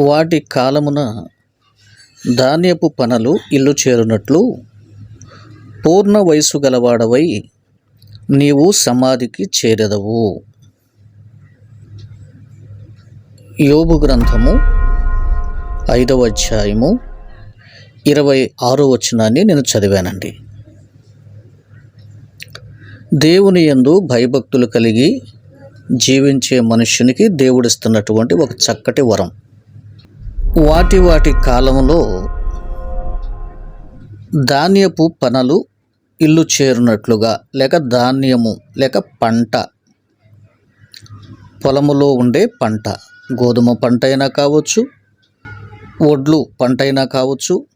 వాటి కాలమున ధాన్యపు పనలు ఇల్లు చేరునట్లు పూర్ణ వయసు గలవాడవై నీవు సమాధికి చేరెదవు. యోబు గ్రంథము ఐదవ అధ్యాయము ఇరవై ఆరో వచనాన్ని నేను చదివానండి. దేవుని యందు భయభక్తులు కలిగి జీవించే మనుష్యునికి దేవుడిస్తున్నటువంటి ఒక చక్కటి వరం. వాటి వాటి కాలంలో ధాన్యపు పనలు ఇల్లు చేరునట్లుగా లేక ధాన్యము లేక పంట. పొలములో ఉండే పంట గోధుమ పంట అయినా కావచ్చు వడ్లు పంట అయినా కావచ్చు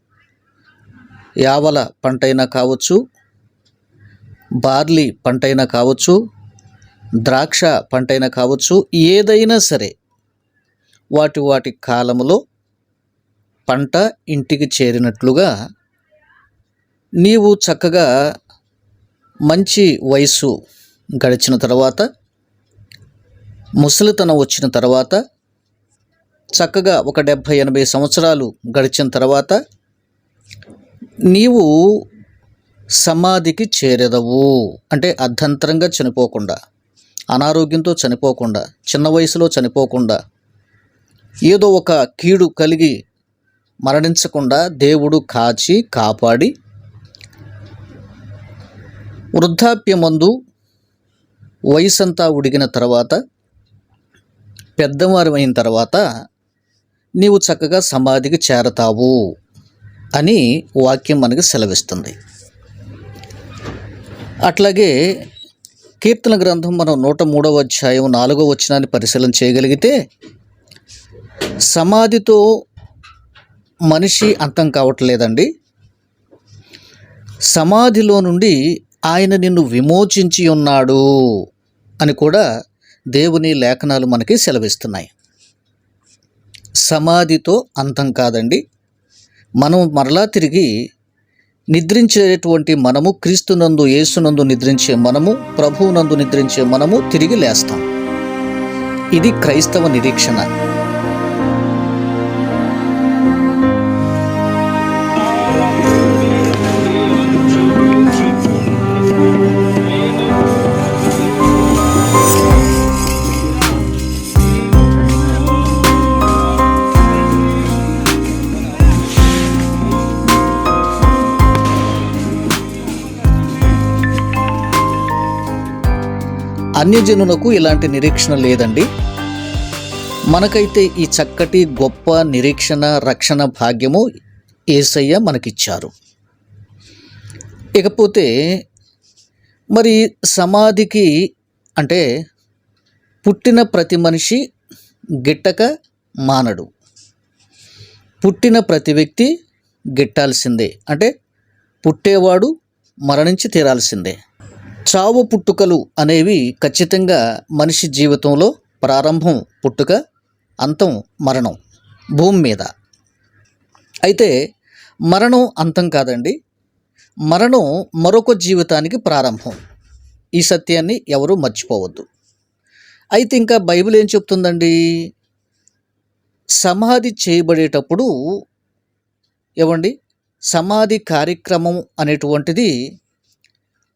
యావల పంట అయినా కావచ్చు బార్లీ పంట అయినా కావచ్చు ద్రాక్ష పంట అయినా కావచ్చు ఏదైనా సరే వాటి వాటి కాలంలో పంట ఇంటికి చేరినట్లుగా నీవు చక్కగా మంచి వయసు గడిచిన తర్వాత ముసలితనం వచ్చిన తర్వాత చక్కగా ఒక డెబ్భై ఎనభై సంవత్సరాలు గడిచిన తర్వాత నీవు సమాధికి చేరెదవు. అంటే అర్ధంతరంగా చనిపోకుండా అనారోగ్యంతో చనిపోకుండా చిన్న వయసులో చనిపోకుండా ఏదో ఒక కీడు కలిగి మరణించకుండా దేవుడు కాచి కాపాడి వృద్ధాప్యమందు వయసంతా ఉడిగిన తర్వాత పెద్దవారు అయిన తర్వాత నీవు చక్కగా సమాధికి చేరతావు అని వాక్యం మనకి సెలవిస్తుంది. అట్లాగే కీర్తన గ్రంథం మనం నూట మూడవ అధ్యాయం నాలుగవ వచనాన్ని పరిశీలన చేయగలిగితే సమాధితో మనిషి అంతం కావట్లేదండి. సమాధిలో నుండి ఆయన నిన్ను విమోచించి ఉన్నాడు అని కూడా దేవుని లేఖనాలు మనకి సెలవిస్తున్నాయి. సమాధితో అంతం కాదండి. మనం మరలా తిరిగి నిద్రించేటువంటి మనము క్రీస్తునందు యేసునందు నిద్రించే మనము ప్రభువునందు నిద్రించే మనము తిరిగి లేస్తాం. ఇది క్రైస్తవ నిరీక్షణ. అన్యజనులకు ఇలాంటి నిరీక్షణ లేదండి. మనకైతే ఈ చక్కటి గొప్ప నిరీక్షణ రక్షణ భాగ్యము ఏసయ్య మనకిచ్చారు. ఇకపోతే మరి సమాధికి అంటే పుట్టిన ప్రతి మనిషి గిట్టక మానడు. పుట్టిన ప్రతి వ్యక్తి గిట్టాల్సిందే. అంటే పుట్టేవాడు మరణించి తీరాల్సిందే. చావు పుట్టుకలు అనేవి ఖచ్చితంగా మనిషి జీవితంలో ప్రారంభం పుట్టుక అంతం మరణం భూమి మీద. అయితే మరణం అంతం కాదండి. మరణం మరొక జీవితానికి ప్రారంభం. ఈ సత్యాన్ని ఎవరూ మర్చిపోవద్దు. అయితే ఇంకా బైబిల్ ఏం చెప్తుందండి? సమాధి చేయబడేటప్పుడు ఏమండి? సమాధి కార్యక్రమం అనేటువంటిది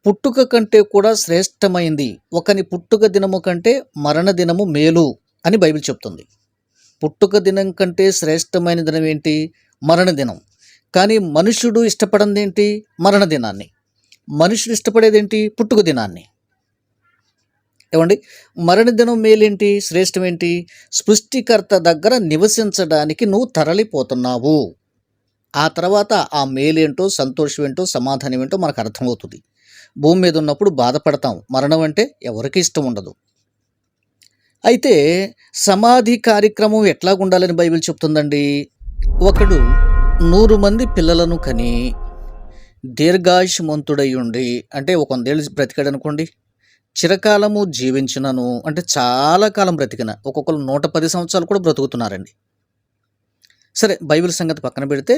పుట్టుక కంటే కూడా శ్రేష్టమైంది. ఒకని పుట్టుక దినము కంటే మరణ దినము మేలు అని బైబిల్ చెప్తుంది. పుట్టుక దినం కంటే శ్రేష్టమైన దినం ఏంటి? మరణ దినం. కానీ మనుషుడు ఇష్టపడింది ఏంటి? మరణ దినాన్ని. మనుషుడు ఇష్టపడేది ఏంటి? పుట్టుక దినాన్ని. ఏమండి? మరణ దినం మేలేంటి? శ్రేష్టం ఏంటి? సృష్టికర్త దగ్గర నివసించడానికి నువ్వు తరలిపోతున్నావు. ఆ తర్వాత ఆ మేలేంటో సంతోషం ఏంటో సమాధానం ఏంటో మనకు అర్థమవుతుంది. భూమి మీద ఉన్నప్పుడు బాధపడతాం. మరణం అంటే ఎవరికి ఇష్టం ఉండదు. అయితే సమాధి కార్యక్రమం ఎట్లా ఉండాలని బైబిల్ చెప్తుందండి? ఒకడు నూరు మంది పిల్లలను కని దీర్ఘాయుషమంతుడై ఉండి అంటే ఒక వందేళ్ళు బ్రతికాడు అనుకోండి చిరకాలము జీవించినను అంటే చాలా కాలం బ్రతికిన ఒక్కొక్కరు నూట పది సంవత్సరాలు కూడా బ్రతుకుతున్నారండి. సరే బైబిల్ సంగతి పక్కన పెడితే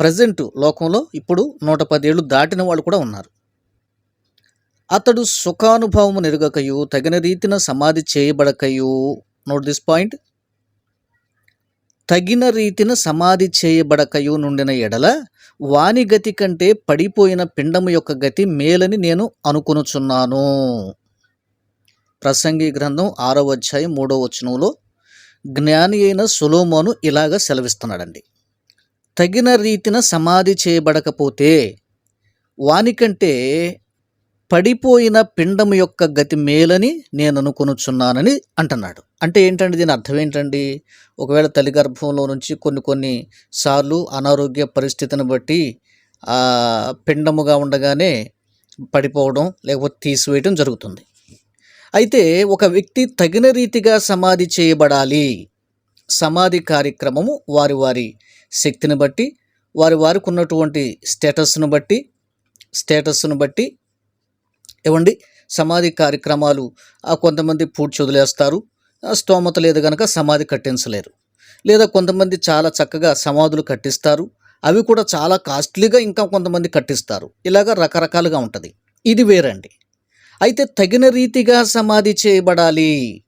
ప్రజెంట్ లోకంలో ఇప్పుడు నూట పదేళ్ళు దాటిన వాళ్ళు కూడా ఉన్నారు. అతడు సుఖానుభవము నెరుగకయు తగిన రీతిన సమాధి చేయబడకయు. నోట్ దిస్ పాయింట్ తగిన రీతిన సమాధి చేయబడకయు నుండిన ఎడల వాని గతి కంటే పడిపోయిన పిండము యొక్క గతి మేలని నేను అనుకొనుచున్నాను. ప్రసంగి గ్రంథం ఆరవ అధ్యాయం మూడవ వచనంలో జ్ఞాని అయిన సులోమోను ఇలాగ సెలవిస్తున్నాడండి. తగిన రీతిన సమాధి చేయబడకపోతే వానికంటే పడిపోయిన పిండము యొక్క గతి మేలని నేను అనుకొనుచున్నానని అంటున్నాడు. అంటే ఏంటండి దీని అర్థం ఏంటండి? ఒకవేళ తల్లి గర్భంలో నుంచి కొన్ని కొన్ని సార్లు అనారోగ్య పరిస్థితిని బట్టి పిండముగా ఉండగానే పడిపోవడం లేకపోతే తీసివేయడం జరుగుతుంది. అయితే ఒక వ్యక్తి తగిన రీతిగా సమాధి చేయబడాలి. సమాధి కార్యక్రమము వారి వారి శక్తిని బట్టి వారి వారికి ఉన్నటువంటి స్టేటస్ను బట్టి స్టేటస్ను బట్టి ఏవండి సమాధి కార్యక్రమాలు కొంతమంది పూడ్చి వదిలేస్తారు. స్తోమత లేదు కనుక సమాధి కట్టించలేరు. లేదా కొంతమంది చాలా చక్కగా సమాధులు కట్టిస్తారు. అవి కూడా చాలా కాస్ట్లీగా ఇంకా కొంతమంది కట్టిస్తారు. ఇలాగ రకరకాలుగా ఉంటుంది. ఇది వేరండి. అయితే తగిన రీతిగా సమాధి చేయబడాలి.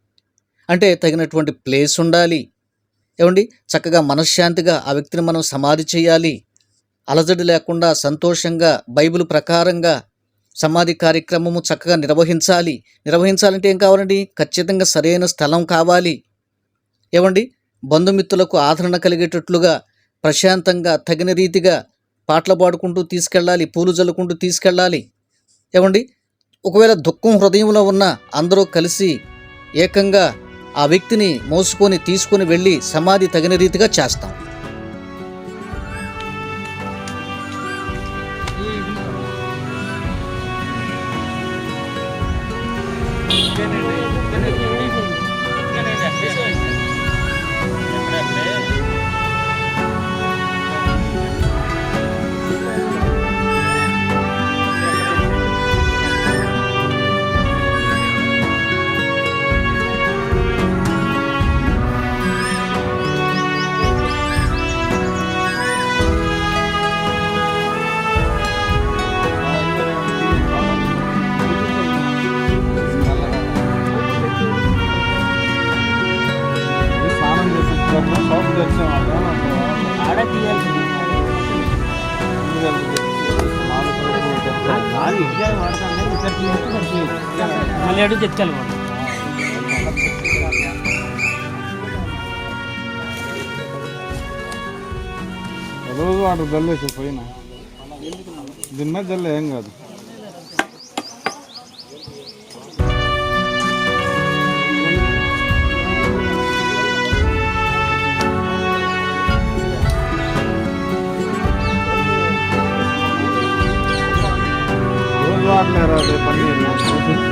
అంటే తగినటువంటి ప్లేస్ ఉండాలి. ఏమండి? చక్కగా మనశ్శాంతిగా ఆ వ్యక్తిని మనం సమాధి చేయాలి. అలజడి లేకుండా సంతోషంగా బైబిల్ ప్రకారంగా సమాధి కార్యక్రమము చక్కగా నిర్వహించాలి. నిర్వహించాలంటే ఏం కావాలండి? ఖచ్చితంగా సరైన స్థలం కావాలి. ఏమండి? బంధుమిత్రులకు ఆదరణ కలిగేటట్లుగా ప్రశాంతంగా తగిన రీతిగా పాటలు పాడుకుంటూ తీసుకెళ్ళాలి పూలు జల్లుకుంటూ తీసుకెళ్ళాలి. ఏమండి? ఒకవేళ దుఃఖం హృదయంలో ఉన్న అందరూ కలిసి ఏకంగా ఆ వ్యక్తిని మోసుకొని తీసుకొని వెళ్ళి సమాధి తగిన రీతిగా చేస్తాం. సరిపోయేది మళ్ళీ అడుగు తెచ్చాలి వాడు. రోజు వాటర్ జల్లేసి పోయిన. దీని మీద జల్లే ఏం కాదు. రోజు వాడలేరు అదే పన్నీరు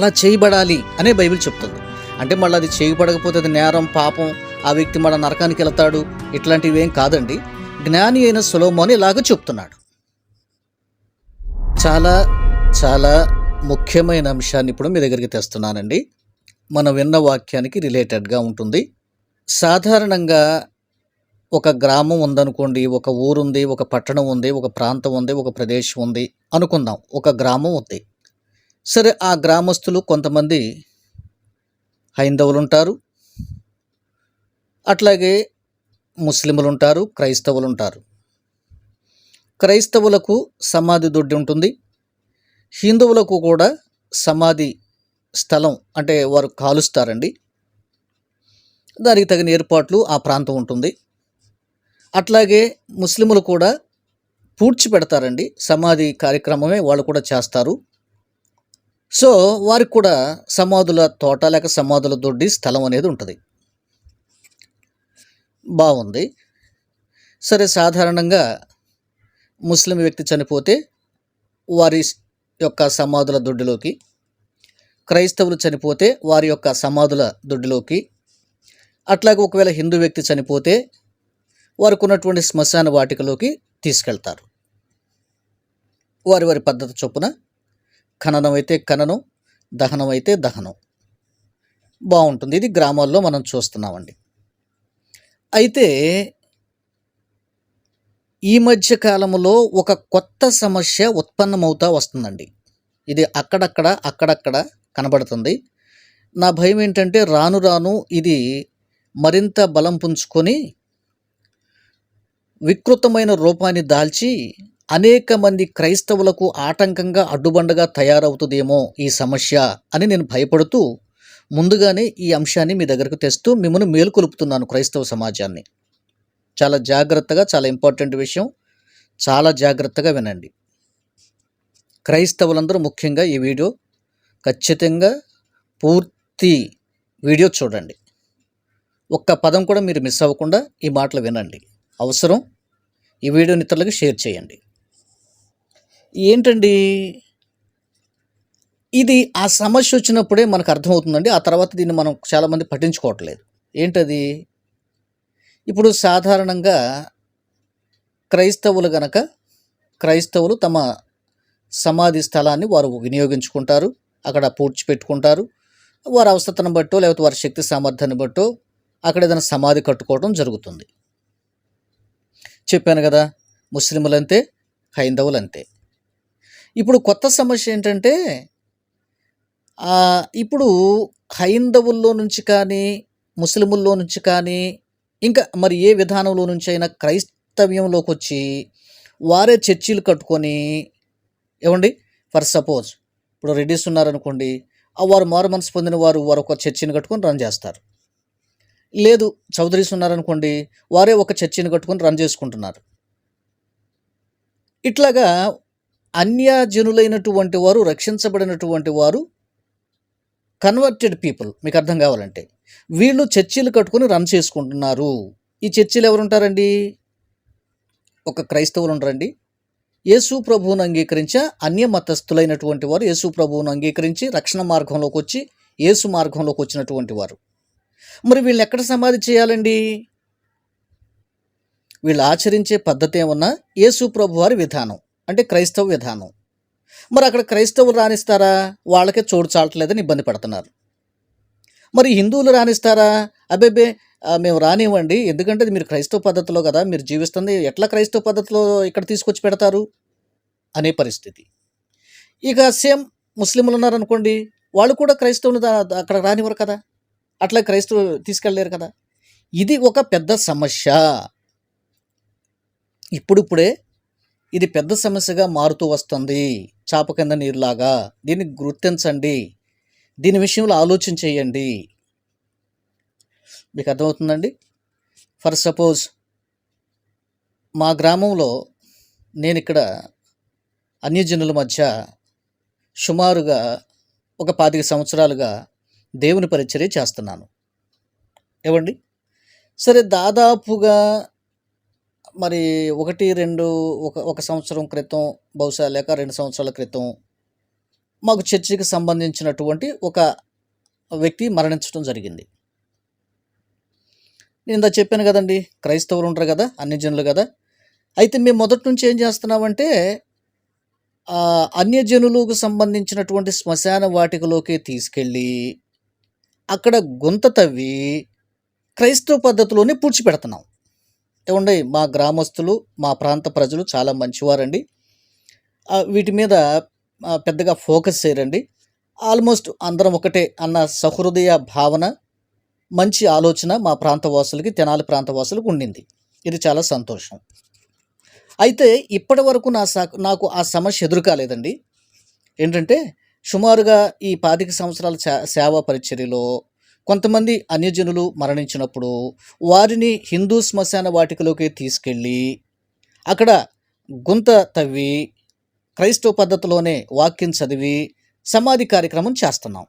అలా చేయబడాలి అనే బైబిల్ చెప్తుంది. అంటే మళ్ళీ అది చేయబడకపోతే అది నేరం పాపం ఆ వ్యక్తి మళ్ళీ నరకానికి వెళ్తాడు ఇట్లాంటివి ఏం కాదండి. జ్ఞాని అయిన సులోమోని ఇలాగ చెప్తున్నాడు. చాలా చాలా ముఖ్యమైన అంశాన్ని ఇప్పుడు మీ దగ్గరికి తెస్తున్నానండి. మనం విన్న వాక్యానికి రిలేటెడ్గా ఉంటుంది. సాధారణంగా ఒక గ్రామం ఉందనుకోండి ఒక ఊరుంది ఒక పట్టణం ఉంది ఒక ప్రాంతం ఉంది ఒక ప్రదేశం ఉంది అనుకుందాం. ఒక గ్రామం ఉంది. సరే ఆ గ్రామస్తులు కొంతమంది హైందవులు ఉంటారు అట్లాగే ముస్లింలు ఉంటారు క్రైస్తవులు ఉంటారు క్రైస్తవులకు సమాధి దొడ్డి ఉంటుంది. హిందువులకు కూడా సమాధి స్థలం అంటే వారు కాలుస్తారండి. దానికి తగిన ఏర్పాట్లు ఆ ప్రాంతం ఉంటుంది. అట్లాగే ముస్లిములు కూడా పూడ్చి పెడతారండి. సమాధి కార్యక్రమమే వాళ్ళు కూడా చేస్తారు. సో వారికి కూడా సమాధుల తోట లేక సమాధుల దొడ్డి స్థలం అనేది ఉంటుంది. బాగుంది. సరే సాధారణంగా ముస్లిం వ్యక్తి చనిపోతే వారి యొక్క సమాధుల దొడ్డిలోకి క్రైస్తవులు చనిపోతే వారి యొక్క సమాధుల దొడ్డిలోకి అట్లాగే ఒకవేళ హిందూ వ్యక్తి చనిపోతే వారికి ఉన్నటువంటి శ్మశాన వాటికలోకి తీసుకెళ్తారు. వారి వారి పద్ధతి చొప్పున ఖననం అయితే ఖననం దహనం. అయితే దహనం బాగుంటుంది ఇది గ్రామాల్లో మనం చూస్తున్నామండి. అయితే ఈ మధ్య కాలంలో ఒక కొత్త సమస్య ఉత్పన్నమవుతా వస్తుందండి. ఇది అక్కడక్కడ అక్కడక్కడ కనబడుతుంది. నా భయం ఏంటంటే రాను రాను ఇది మరింత బలం పుంజుకొని వికృతమైన రూపాన్ని దాల్చి అనేక మంది క్రైస్తవులకు ఆటంకంగా అడ్డుబండగా తయారవుతుందేమో ఈ సమస్య అని నేను భయపడుతూ ముందుగానే ఈ అంశాన్ని మీ దగ్గరకు తెస్తూ మిమ్మల్ని మేలుకొలుపుతున్నాను క్రైస్తవ సమాజాన్ని. చాలా జాగ్రత్తగా చాలా ఇంపార్టెంట్ విషయం. చాలా జాగ్రత్తగా వినండి. క్రైస్తవులందరూ ముఖ్యంగా ఈ వీడియో ఖచ్చితంగా పూర్తి వీడియో చూడండి. ఒక్క పదం కూడా మీరు మిస్ అవ్వకుండా ఈ మాటలు వినండి. అవసరం? ఈ వీడియోని ఇతరులకు షేర్ చేయండి. ఏంటండి? ఇది ఆ సమస్య వచ్చినప్పుడే మనకు అర్థమవుతుందండి. ఆ తర్వాత దీన్ని మనం చాలామంది పట్టించుకోవట్లేదు. ఏంటది? ఇప్పుడు సాధారణంగా క్రైస్తవులు గనక క్రైస్తవులు తమ సమాధి స్థలాన్ని వారు వినియోగించుకుంటారు. అక్కడ పూడ్చి పెట్టుకుంటారు. వారి అవసరతను బట్టో లేకపోతే వారి శక్తి సామర్థ్యాన్ని బట్టో అక్కడ ఏదైనా సమాధి కట్టుకోవడం జరుగుతుంది. చెప్పాను కదా ముస్లింలంతే హైందవులంతే. ఇప్పుడు కొత్త సమస్య ఏంటంటే ఇప్పుడు హైందవుల్లో నుంచి కానీ ముస్లిముల్లో నుంచి కానీ ఇంకా మరి ఏ విధానంలో నుంచి అయినా క్రైస్తవ్యంలోకి వచ్చి వారే చర్చిలు కట్టుకొని ఏమండి? ఫర్ సపోజ్ ఇప్పుడు రెడ్డిస్ ఉన్నారనుకోండి ఆ వారు మారు మనసు పొందిన వారు వారు ఒక చర్చిని కట్టుకొని రన్ చేస్తారు. లేదు చౌదరీస్ ఉన్నారనుకోండి వారే ఒక చర్చిని కట్టుకొని రన్ చేసుకుంటున్నారు. ఇట్లాగా అన్యజనులైనటువంటి వారు రక్షించబడినటువంటి వారు కన్వర్టెడ్ పీపుల్ మీకు అర్థం కావాలంటే. వీళ్ళు చర్చిలు కట్టుకొని రన్ చేసుకుంటున్నారు. ఈ చర్చిలు ఎవరుంటారండి? ఒక క్రైస్తవులు ఉంటారండి. యేసు ప్రభువును అంగీకరించే అన్య మతస్థులైనటువంటి వారు యేసు ప్రభువును అంగీకరించి రక్షణ మార్గంలోకి వచ్చి యేసు మార్గంలోకి వచ్చినటువంటి వారు. మరి వీళ్ళు ఎక్కడ సమాధి చేయాలండి? వీళ్ళు ఆచరించే పద్ధతి ఏమన్నా? యేసు ప్రభు వారి విధానం. అంటే క్రైస్తవ విధానం. మరి అక్కడ క్రైస్తవులు రాణిస్తారా? వాళ్ళకే చోటు చాలట్లేదని ఇబ్బంది పడుతున్నారు. మరి హిందువులు రాణిస్తారా? అబ్బేబే మేము రానివ్వండి. ఎందుకంటే మీరు క్రైస్తవ పద్ధతిలో కదా మీరు జీవిస్తుంది. ఎట్లా క్రైస్తవ పద్ధతిలో ఇక్కడ తీసుకొచ్చి పెడతారు? అనే పరిస్థితి. ఇక సేమ్ ముస్లింలు ఉన్నారనుకోండి వాళ్ళు కూడా క్రైస్తవులు అక్కడ రానివ్వరు కదా. అట్లా క్రైస్తవులు తీసుకెళ్ళలేరు కదా. ఇది ఒక పెద్ద సమస్య. ఇప్పుడిప్పుడే ఇది పెద్ద సమస్యగా మారుతూ వస్తుంది. చాప కింద నీరులాగా. దీన్ని గుర్తించండి. దీని విషయంలో ఆలోచన చేయండి. మీకు అర్థమవుతుందండి? ఫర్ సపోజ్ మా గ్రామంలో నేను ఇక్కడ అన్యజనుల మధ్య సుమారుగా ఒక పాతిక సంవత్సరాలుగా దేవుని పరిచర్య చేస్తున్నాను. ఏమండి? సరే దాదాపుగా మరి ఒకటి రెండు ఒక ఒక సంవత్సరం క్రితం బహుశా లేక రెండు సంవత్సరాల క్రితం మాకు చర్చికి సంబంధించినటువంటి ఒక వ్యక్తి మరణించడం జరిగింది. నేను ఇందా చెప్పాను కదండి క్రైస్తవులు ఉంటారు కదా అన్ని జనులు కదా. అయితే మేము మొదటి నుంచి ఏం చేస్తున్నామంటే అన్యజనులకు సంబంధించినటువంటి శ్మశాన వాటికలోకి తీసుకెళ్ళి అక్కడ గుంత తవ్వి క్రైస్తవ పద్ధతిలోనే పూడ్చిపెడుతున్నాం. ఏమండి మా గ్రామస్తులు మా ప్రాంత ప్రజలు చాలా మంచివారండి. వీటి మీద పెద్దగా ఫోకస్ చేయరండి. ఆల్మోస్ట్ అందరం ఒకటే అన్న సహృదయ భావన మంచి ఆలోచన మా ప్రాంతవాసులకి తెనాలి ప్రాంతవాసులకు ఉండింది. ఇది చాలా సంతోషం. అయితే ఇప్పటి వరకు నా సా నాకు ఆ సమస్య ఎదురు కాలేదండి. ఏంటంటే సుమారుగా ఈ పాతిక సంవత్సరాల సే- సేవా పరిచర్యలో కొంతమంది అన్యజనులు మరణించినప్పుడు వారిని హిందూ శ్మశాన వాటికలోకి తీసుకెళ్ళి అక్కడ గుంత తవ్వి క్రైస్తవ పద్ధతిలోనే వాక్యం చదివి సమాధి కార్యక్రమం చేస్తున్నాం.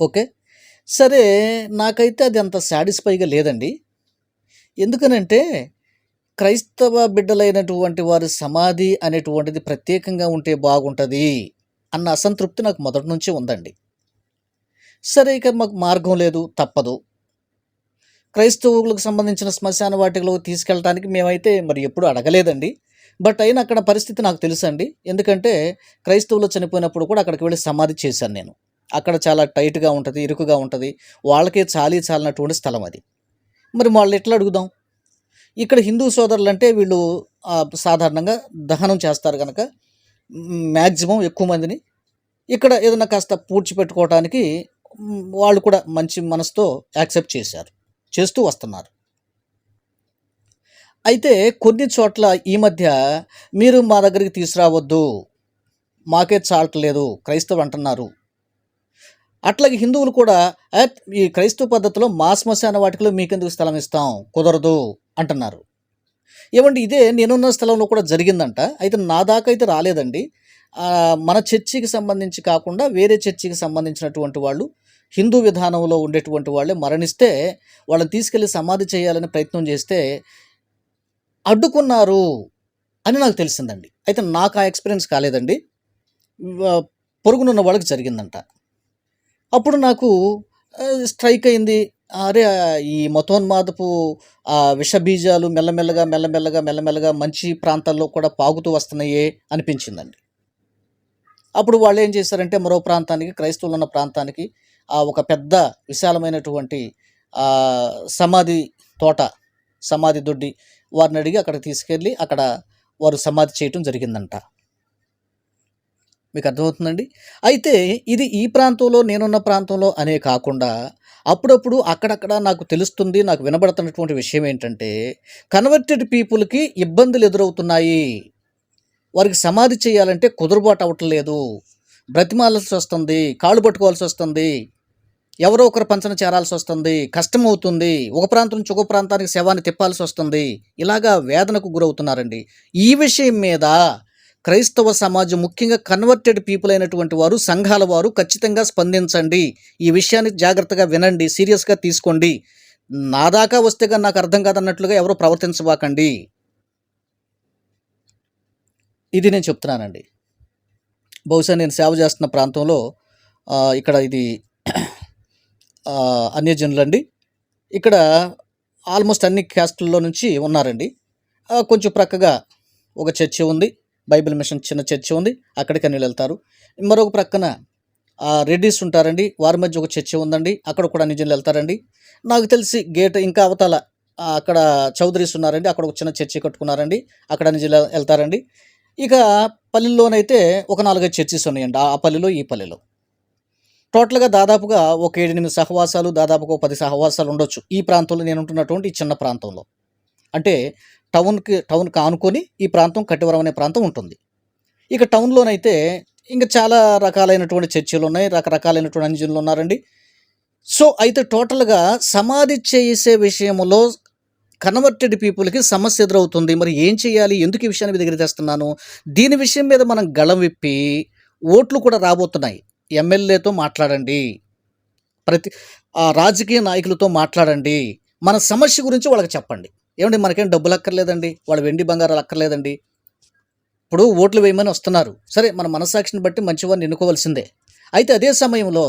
ఓకే? సరే నాకైతే అది అంత సాటిస్ఫైగా లేదండి. ఎందుకనంటే క్రైస్తవ బిడ్డలైనటువంటి వారి సమాధి అనేటువంటిది ప్రత్యేకంగా ఉంటే బాగుంటుంది అన్న అసంతృప్తి నాకు మొదటి నుంచే ఉందండి. సరే ఇక మాకు మార్గం లేదు తప్పదు. క్రైస్తవులకు సంబంధించిన శ్మశాన వాటికలో తీసుకెళ్ళడానికి మేమైతే మరి ఎప్పుడు అడగలేదండి. బట్ అయినా అక్కడ పరిస్థితి నాకు తెలుసండి. ఎందుకంటే క్రైస్తవులు చనిపోయినప్పుడు కూడా అక్కడికి వెళ్ళి సమాధి చేశాను నేను. అక్కడ చాలా టైట్గా ఉంటుంది ఇరుకుగా ఉంటుంది. వాళ్ళకే చాలీ చాలినటువంటి స్థలం అది. మరి వాళ్ళు ఎట్లా అడుగుదాం? ఇక్కడ హిందూ సోదరులు అంటే వీళ్ళు సాధారణంగా దహనం చేస్తారు కనుక మ్యాక్సిమం ఎక్కువ మందిని. ఇక్కడ ఏదైనా కాస్త పూడ్చిపెట్టుకోవడానికి వాళ్ళు కూడా మంచి మనసుతో యాక్సెప్ట్ చేశారు. చేస్తూ వస్తున్నారు. అయితే కొన్ని చోట్ల ఈ మధ్య మీరు మా దగ్గరికి తీసుకురావద్దు మాకే చాలట్లేదు క్రైస్తవులు అంటున్నారు. అట్లాగే హిందువులు కూడా ఈ క్రైస్తవ పద్ధతిలో మా శ్మశాన వాటికలో మీకెందుకు స్థలం ఇస్తాం? కుదరదు అంటున్నారు. ఏమండి ఇదే నేనున్న స్థలంలో కూడా జరిగిందంట. అయితే నా దాకా అయితే రాలేదండి. మన చర్చికి సంబంధించి కాకుండా వేరే చర్చికి సంబంధించినటువంటి వాళ్ళు హిందూ విధానంలో ఉండేటువంటి వాళ్ళే మరణిస్తే వాళ్ళని తీసుకెళ్ళి సమాధి చేయాలని ప్రయత్నం చేస్తే అడ్డుకున్నారు అని నాకు తెలిసిందండి. అయితే నాకు ఆ ఎక్స్పీరియన్స్ కాలేదండి. పొరుగునున్న వాళ్ళకి జరిగిందంట. అప్పుడు నాకు స్ట్రైక్ అయింది. అరే ఈ మతోన్మాదపు ఆ విషబీజాలు మెల్లమెల్లగా మెల్లమెల్లగా మెల్లమెల్లగా మంచి ప్రాంతాల్లో కూడా పాగుతూ వస్తున్నాయే అనిపించిందండి. అప్పుడు వాళ్ళు ఏం చేశారంటే మరో ప్రాంతానికి క్రైస్తవులు ఉన్న ప్రాంతానికి ఆ ఒక పెద్ద విశాలమైనటువంటి సమాధి తోట సమాధి దొడ్డి వారిని అడిగి అక్కడ తీసుకెళ్ళి అక్కడ వారు సమాధి చేయటం జరిగిందంట. మీకు అర్థమవుతుందండి? అయితే ఇది ఈ ప్రాంతంలో నేనున్న ప్రాంతంలో అనే కాకుండా అప్పుడప్పుడు అక్కడక్కడ నాకు తెలుస్తుంది నాకు వినబడుతున్నటువంటి విషయం ఏంటంటే కన్వర్టెడ్ పీపుల్కి ఇబ్బందులు ఎదురవుతున్నాయి. వారికి సమాధి చేయాలంటే కుదురుబాటు అవ్వట్లేదు లేదు. వస్తుంది కాళ్ళు పట్టుకోవాల్సి వస్తుంది ఎవరో ఒకరు పంచన చేరాల్సి వస్తుంది కష్టం అవుతుంది ఒక ప్రాంతం నుంచి ఒక ప్రాంతానికి శవాన్ని తిప్పాల్సి వస్తుంది. ఇలాగా వేదనకు గురవుతున్నారండి. ఈ విషయం మీద క్రైస్తవ సమాజం ముఖ్యంగా కన్వర్టెడ్ పీపుల్ అయినటువంటి వారు సంఘాల వారు ఖచ్చితంగా స్పందించండి. ఈ విషయాన్ని జాగ్రత్తగా వినండి సీరియస్గా తీసుకోండి. నా దాకా వస్తే కానీ నాకు అర్థం కాదన్నట్లుగా ఎవరు ప్రవర్తించబాకండి. ఇది నేను చెప్తున్నానండి. బహుశా నేను సేవ చేస్తున్న ప్రాంతంలో ఇక్కడ ఇది అన్యజనులండి. ఇక్కడ ఆల్మోస్ట్ అన్ని క్యాస్టుల్లో నుంచి ఉన్నారండి. కొంచెం ప్రక్కగా ఒక చర్చి ఉంది. బైబిల్ మిషన్ చిన్న చర్చి ఉంది. అక్కడికి అన్ని వెళ్తారు. మరొక ప్రక్కన రెడ్డీస్ రెడ్డిస్ ఉంటారండి. వారి మధ్య ఒక చర్చి ఉందండి. అక్కడ కూడా నిజం వెళ్తారండి. నాకు తెలిసి గేట్ ఇంకా అవతల అక్కడ చౌదరీస్ ఉన్నారండి. అక్కడ ఒక చిన్న చర్చి కట్టుకున్నారండి. అక్కడ నిజం వెళ్తారండి. ఇక పల్లెల్లోనైతే ఒక నాలుగైదు చర్చిస్ ఉన్నాయండి. ఆ పల్లెలో ఈ పల్లెలో. టోటల్గా దాదాపుగా ఒక ఏడెనిమిది సహవాసాలు దాదాపుగా ఒక పది సహవాసాలు ఉండొచ్చు. ఈ ప్రాంతంలో నేను ఉంటున్నటువంటి ఈ చిన్న ప్రాంతంలో. అంటే టౌన్కి టౌన్కి ఆనుకొని ఈ ప్రాంతం కట్టివరం అనే ప్రాంతం ఉంటుంది. ఇక టౌన్లోనైతే ఇంకా చాలా రకాలైనటువంటి చర్చిలు ఉన్నాయి. రకరకాలైనటువంటి అంజన్లు ఉన్నారండి. సో అయితే టోటల్గా సమాధి చేసే విషయంలో కన్వర్టెడ్ పీపుల్కి సమస్య ఎదురవుతుంది. మరి ఏం చేయాలి? ఎందుకు ఈ విషయాన్ని మీ దగ్గర తెస్తున్నాను దీని విషయం మీద మనం గళం విప్పి ఓట్లు కూడా రాబోతున్నాయి. ఎమ్మెల్యేతో మాట్లాడండి. ప్రతి ఆ రాజకీయ నాయకులతో మాట్లాడండి. మన సమస్య గురించి వాళ్ళకి చెప్పండి. ఏమండి మనకేం డబ్బులు అక్కర్లేదండి? వాళ్ళు వెండి బంగారాలు అక్కర్లేదండి? ఇప్పుడు ఓట్లు వేయమని వస్తున్నారు. సరే మన మనసాక్షిని బట్టి మంచివారిని ఎన్నుకోవాల్సిందే. అయితే అదే సమయంలో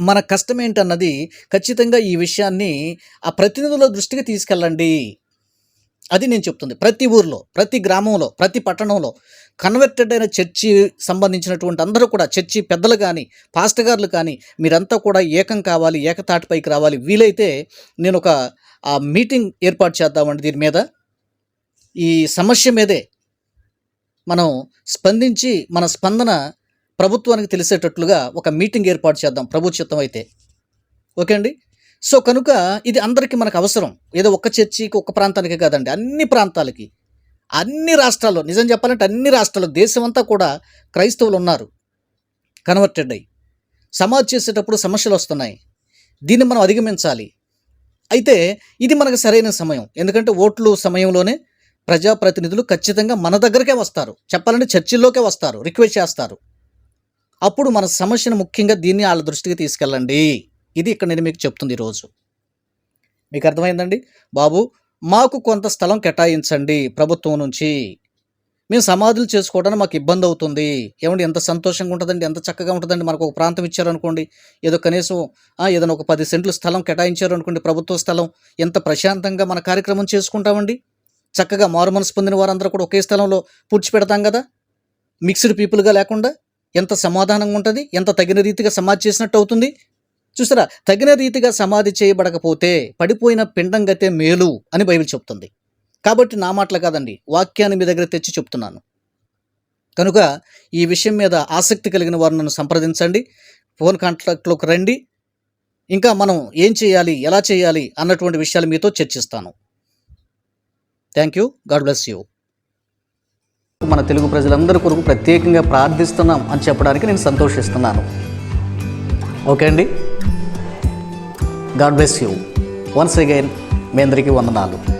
మన కష్టం ఏంటన్నది ఖచ్చితంగా ఈ విషయాన్ని ఆ ప్రతినిధుల దృష్టికి తీసుకెళ్ళండి. అది నేను చెప్తుంది. ప్రతి ఊర్లో ప్రతి గ్రామంలో ప్రతి పట్టణంలో కన్వర్టెడ్ అయిన చర్చి సంబంధించినటువంటి అందరూ కూడా చర్చి పెద్దలు కానీ పాస్టర్ గారులు కానీ మీరంతా కూడా ఏకం కావాలి ఏకతాటిపైకి రావాలి. వీలైతే నేను ఒక ఆ మీటింగ్ ఏర్పాటు చేద్దామండి దీని మీద. ఈ సమస్య మీదే మనం స్పందించి మన స్పందన ప్రభుత్వానికి తెలిసేటట్లుగా ఒక మీటింగ్ ఏర్పాటు చేద్దాం. ప్రభుత్వం అయితే. ఓకే అండి? సో కనుక ఇది అందరికీ మనకు అవసరం. ఏదో ఒక్క చర్చికి ఒక్క ప్రాంతానికి కాదండి. అన్ని ప్రాంతాలకి. అన్ని రాష్ట్రాల్లో నిజం చెప్పాలంటే అన్ని రాష్ట్రాల్లో దేశమంతా కూడా క్రైస్తవులు ఉన్నారు. కన్వర్టెడ్ అయ్యి. సమాజ్ చేసేటప్పుడు సమస్యలు వస్తున్నాయి. దీన్ని మనం అధిగమించాలి. అయితే ఇది మనకు సరైన సమయం. ఎందుకంటే ఓట్లు సమయంలోనే ప్రజాప్రతినిధులు ఖచ్చితంగా మన దగ్గరకే వస్తారు. చెప్పాలంటే చర్చిల్లోకే వస్తారు. రిక్వెస్ట్ చేస్తారు. అప్పుడు మన సమస్యను ముఖ్యంగా దీన్ని వాళ్ళ దృష్టికి తీసుకెళ్ళండి. ఇది ఇక్కడ నేను మీకు చెప్తుంది ఈరోజు మీకు అర్థమైందండి? బాబు మాకు కొంత స్థలం కేటాయించండి ప్రభుత్వం నుంచి. మేము సమాధులు చేసుకోవడానికి మాకు ఇబ్బంది అవుతుంది. ఏమండి ఎంత సంతోషంగా ఉంటుందండి ఎంత చక్కగా ఉంటుందండి. మనకు ఒక ప్రాంతం ఇచ్చారనుకోండి ఏదో కనీసం ఏదైనా ఒక పది సెంట్లు స్థలం కేటాయించారు అనుకోండి ప్రభుత్వ స్థలం ఎంత ప్రశాంతంగా మన కార్యక్రమం చేసుకుంటామండి? చక్కగా మారు మనసు పొందిన వారందరూ కూడా ఒకే స్థలంలో పూడ్చిపెడతాం కదా? మిక్స్డ్ పీపుల్గా లేకుండా? ఎంత సమాధానంగా ఉంటుంది? ఎంత తగిన రీతిగా సమాధి చేసినట్టు అవుతుంది? చూసారా? తగిన రీతిగా సమాధి చేయబడకపోతే పడిపోయిన పిండం గతే మేలు అని బైబిల్ చెప్తుంది. కాబట్టి నా మాటలు కాదండి వాక్యాన్ని మీ దగ్గర తెచ్చి చెప్తున్నాను. కనుక ఈ విషయం మీద ఆసక్తి కలిగిన వారు నన్ను సంప్రదించండి ఫోన్ కాంటాక్ట్లోకి రండి. ఇంకా మనం ఏం చేయాలి ఎలా చేయాలి అన్నటువంటి విషయాలు మీతో చర్చిస్తాను. Thank you. God bless you. మన తెలుగు ప్రజలందరి కొరకు ప్రత్యేకంగా ప్రార్థిస్తున్నాం అని చెప్పడానికి నేను సంతోషిస్తున్నాను. ఓకే అండి? God bless you once again మీ అందరికీ వందనాలు.